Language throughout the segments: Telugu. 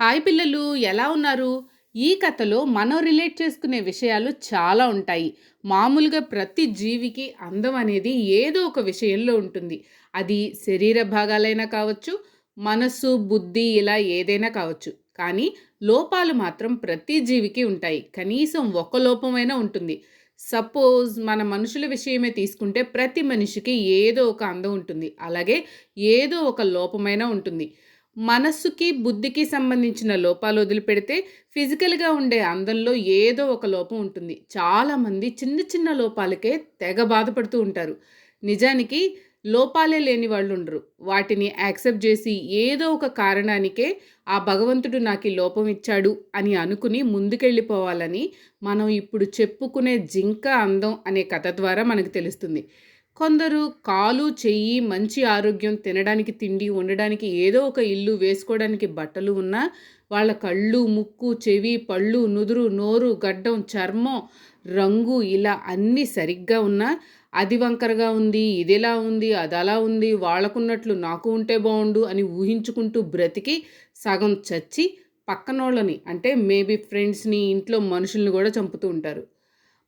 హాయ్ పిల్లలు ఎలా ఉన్నారు? ఈ కథలో మనం రిలేట్ చేసుకునే విషయాలు చాలా ఉంటాయి. మామూలుగా ప్రతి జీవికి అందం అనేది ఏదో ఒక విషయంలో ఉంటుంది. అది శరీర భాగాలైనా కావచ్చు మనస్సు బుద్ధి ఇలా ఏదైనా కావచ్చు. కానీ లోపాలు మాత్రం ప్రతి జీవికి ఉంటాయి. కనీసం ఒక లోపమైనా ఉంటుంది. సపోజ్ మన మనుషుల విషయమే తీసుకుంటే ప్రతి మనిషికి ఏదో ఒక అందం ఉంటుంది. అలాగే ఏదో ఒక లోపమైనా ఉంటుంది. మనస్సుకి బుద్ధికి సంబంధించిన లోపాలు వదిలిపెడితే ఫిజికల్గా ఉండే అందంలో ఏదో ఒక లోపం ఉంటుంది. చాలామంది చిన్న చిన్న లోపాలకే తెగ బాధపడుతూ ఉంటారు. నిజానికి లోపాలే లేని వాళ్ళు ఉండరు. వాటిని యాక్సెప్ట్ చేసి ఏదో ఒక కారణానికే ఆ భగవంతుడు నాకు ఈ లోపం ఇచ్చాడు అని అనుకుని ముందుకెళ్ళిపోవాలని మనం ఇప్పుడు చెప్పుకునే జింక అందం అనే కథ ద్వారా మనకు తెలుస్తుంది. కొందరు కాలు చెయ్యి మంచి ఆరోగ్యం తినడానికి తిండి ఉండడానికి ఏదో ఒక ఇల్లు వేసుకోవడానికి బట్టలు ఉన్నా వాళ్ళ కళ్ళు ముక్కు చెవి పళ్ళు నుదురు నోరు గడ్డం చర్మం రంగు ఇలా అన్నీ సరిగ్గా ఉన్నా అది వంకరగా ఉంది ఇదిలా ఉంది అది అలా ఉంది వాళ్ళకున్నట్లు నాకు ఉంటే బాగుండు అని ఊహించుకుంటూ బ్రతికి సగం చచ్చి పక్కనోళ్ళని అంటే మేబీ ఫ్రెండ్స్ని ఇంట్లో మనుషుల్ని కూడా చంపుతూ ఉంటారు.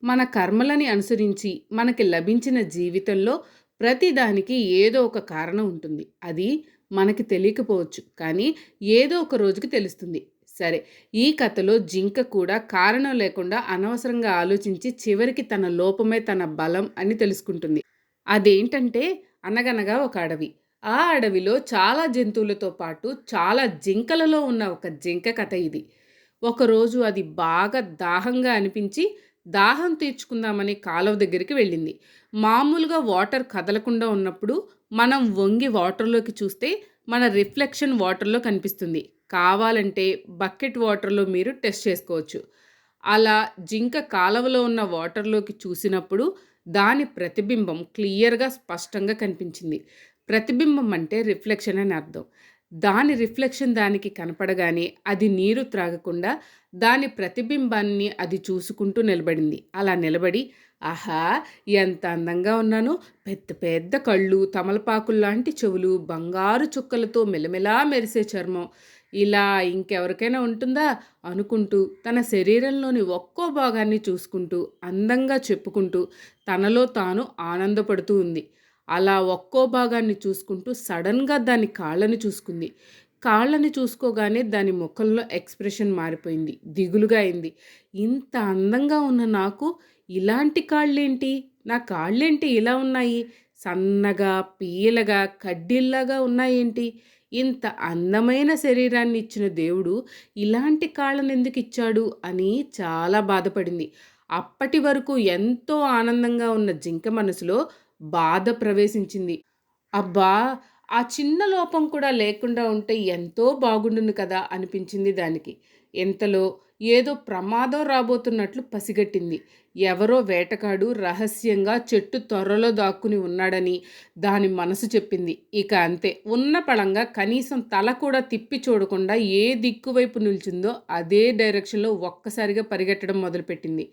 మన కర్మలని అనుసరించి మనకి లభించిన జీవితంలో ప్రతిదానికి ఏదో ఒక కారణం ఉంటుంది. అది మనకి తెలియకపోవచ్చు. కానీ ఏదో ఒక రోజుకి తెలుస్తుంది. సరే ఈ కథలో జింక కూడా కారణం లేకుండా అనవసరంగా ఆలోచించి చివరికి తన లోపమే తన బలం అని తెలుసుకుంటుంది. అదేంటంటే అనగనగా ఒక అడవి. ఆ అడవిలో చాలా జంతువులతో పాటు చాలా జింకలలో ఉన్న ఒక జింక కథ ఇది. ఒకరోజు అది బాగా దాహంగా అనిపించి దాహం తీర్చుకుందామని కాలువ దగ్గరికి వెళ్ళింది. మామూలుగా వాటర్ కదలకుండా ఉన్నప్పుడు మనం వంగి వాటర్లోకి చూస్తే మన రిఫ్లెక్షన్ వాటర్లో కనిపిస్తుంది. కావాలంటే బకెట్ వాటర్లో మీరు టెస్ట్ చేసుకోవచ్చు. అలా జింక కాలువలో ఉన్న వాటర్లోకి చూసినప్పుడు దాని ప్రతిబింబం క్లియర్గా స్పష్టంగా కనిపించింది. ప్రతిబింబం అంటే రిఫ్లెక్షన్ అని అర్థం. దాని రిఫ్లెక్షన్ దానికి కనపడగానే అది నీరు త్రాగకుండా దాని ప్రతిబింబాన్ని అది చూసుకుంటూ నిలబడింది. అలా నిలబడి ఆహా ఎంత అందంగా ఉన్నానో. పెద్ద పెద్ద కళ్ళు తమలపాకుల్లాంటి చెవులు బంగారు చుక్కలతో మెలమెలా మెరిసే చర్మం. ఇలా ఇంకెవరికైనా ఉంటుందా? అనుకుంటూ తన శరీరంలోని ఒక్కో భాగాన్ని చూసుకుంటూ అందంగా చెప్పుకుంటూ తనలో తాను ఆనందపడుతూ ఉంది. అలా ఒక్కో భాగాన్ని చూసుకుంటూ సడన్గా దాని కాళ్ళని చూసుకుంది. కాళ్ళని చూసుకోగానే దాని ముఖంలో ఎక్స్ప్రెషన్ మారిపోయింది. దిగులుగా అయింది. ఇంత అందంగా ఉన్న నాకు ఇలాంటి కాళ్ళేంటి? నా కాళ్ళేంటి ఇలా ఉన్నాయి? సన్నగా పీలగా కడ్డీల్లాగా ఉన్నాయేంటి? ఇంత అందమైన శరీరాన్ని ఇచ్చిన దేవుడు ఇలాంటి కాళ్ళను ఎందుకు ఇచ్చాడు అని చాలా బాధపడింది. అప్పటి వరకు ఎంతో ఆనందంగా ఉన్న జింక మనసులో బాధ ప్రవేశించింది. అబ్బా! ఆ చిన్న లోపం కూడా లేకుండా ఉంటే ఎంతో బాగుండును కదా అనిపించింది దానికి. ఎంతలో ఏదో ప్రమాదం రాబోతున్నట్లు పసిగట్టింది. ఎవరో వేటగాడు రహస్యంగా చెట్టు త్వరలో దాక్కుని ఉన్నాడని దాని మనసు చెప్పింది. ఇక అంతే. ఉన్న పళంగా కనీసం తల కూడా తిప్పి చూడకుండా ఏ దిక్కు వైపు అదే డైరెక్షన్లో ఒక్కసారిగా పరిగెట్టడం మొదలుపెట్టింది.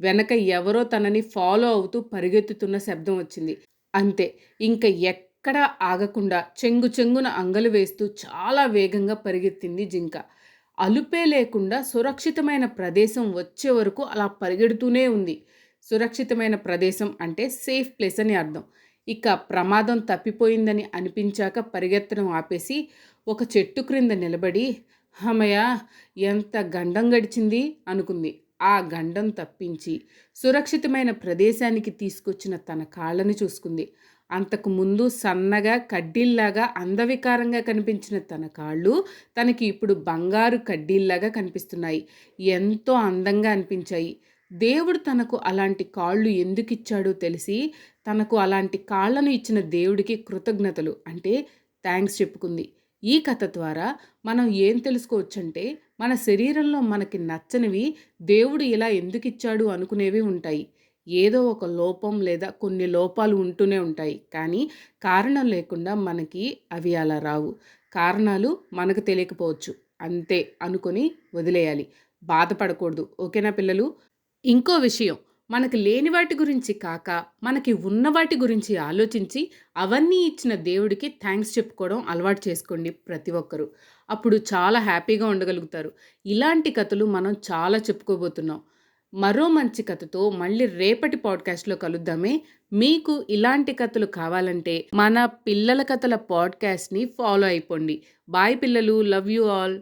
వెనక ఎవరో తనని ఫాలో అవుతూ పరిగెత్తుతున్న శబ్దం వచ్చింది. అంతే. ఇంక ఎక్కడా ఆగకుండా చెంగు చెంగున అంగలు వేస్తూ చాలా వేగంగా పరిగెత్తింది జింక. అలుపే లేకుండా సురక్షితమైన ప్రదేశం వచ్చే వరకు అలా పరిగెడుతూనే ఉంది. సురక్షితమైన ప్రదేశం అంటే సేఫ్ ప్లేస్ అని అర్థం. ఇక ప్రమాదం తప్పిపోయిందని అనిపించాక పరిగెత్తడం ఆపేసి ఒక చెట్టు క్రింద నిలబడి హమయ ఎంత గండం గడిచింది? అనుకుంది. ఆ గండం తప్పించి సురక్షితమైన ప్రదేశానికి తీసుకొచ్చిన తన కాళ్ళని చూసుకుంది. అంతకు ముందు సన్నగా కడ్డీల్లాగా అందవికారంగా కనిపించిన తన కాళ్ళు తనకి ఇప్పుడు బంగారు కడ్డీల్లాగా కనిపిస్తున్నాయి. ఎంతో అందంగా అనిపించాయి. దేవుడు తనకు అలాంటి కాళ్ళు ఎందుకు ఇచ్చాడో తెలిసి తనకు అలాంటి కాళ్ళను ఇచ్చిన దేవుడికి కృతజ్ఞతలు. అంటే థ్యాంక్స్ చెప్పుకుంది. ఈ కథ ద్వారా మనం ఏం తెలుసుకోవచ్చంటే మన శరీరంలో మనకి నచ్చనివి దేవుడు ఇలా ఎందుకు ఇచ్చాడు అనుకునేవి ఉంటాయి. ఏదో ఒక లోపం లేదా కొన్ని లోపాలు ఉంటూనే ఉంటాయి. కానీ కారణం లేకుండా మనకి అవి అలా రావు. కారణాలు మనకు తెలియకపోవచ్చు. అంతే అనుకొని వదిలేయాలి. బాధపడకూడదు. ఓకేనా పిల్లలు? ఇంకో విషయం. మనకు లేని వాటి గురించి కాక మనకి ఉన్న వాటి గురించి ఆలోచించి అవన్నీ ఇచ్చిన దేవుడికి థ్యాంక్స్ చెప్పుకోవడం అలవాటు చేసుకోండి ప్రతి ఒక్కరూ. అప్పుడు చాలా హ్యాపీగా ఉండగలుగుతారు. ఇలాంటి కథలు మనం చాలా చెప్పుకోబోతున్నాం. మరో మంచి కథతో మళ్ళీ రేపటి పాడ్‌కాస్ట్‌లో కలుద్దామే. మీకు ఇలాంటి కథలు కావాలంటే మన పిల్లల కథల పాడ్‌కాస్ట్‌ని ఫాలో అయిపోండి. బాయ్ పిల్లలు. Love you all.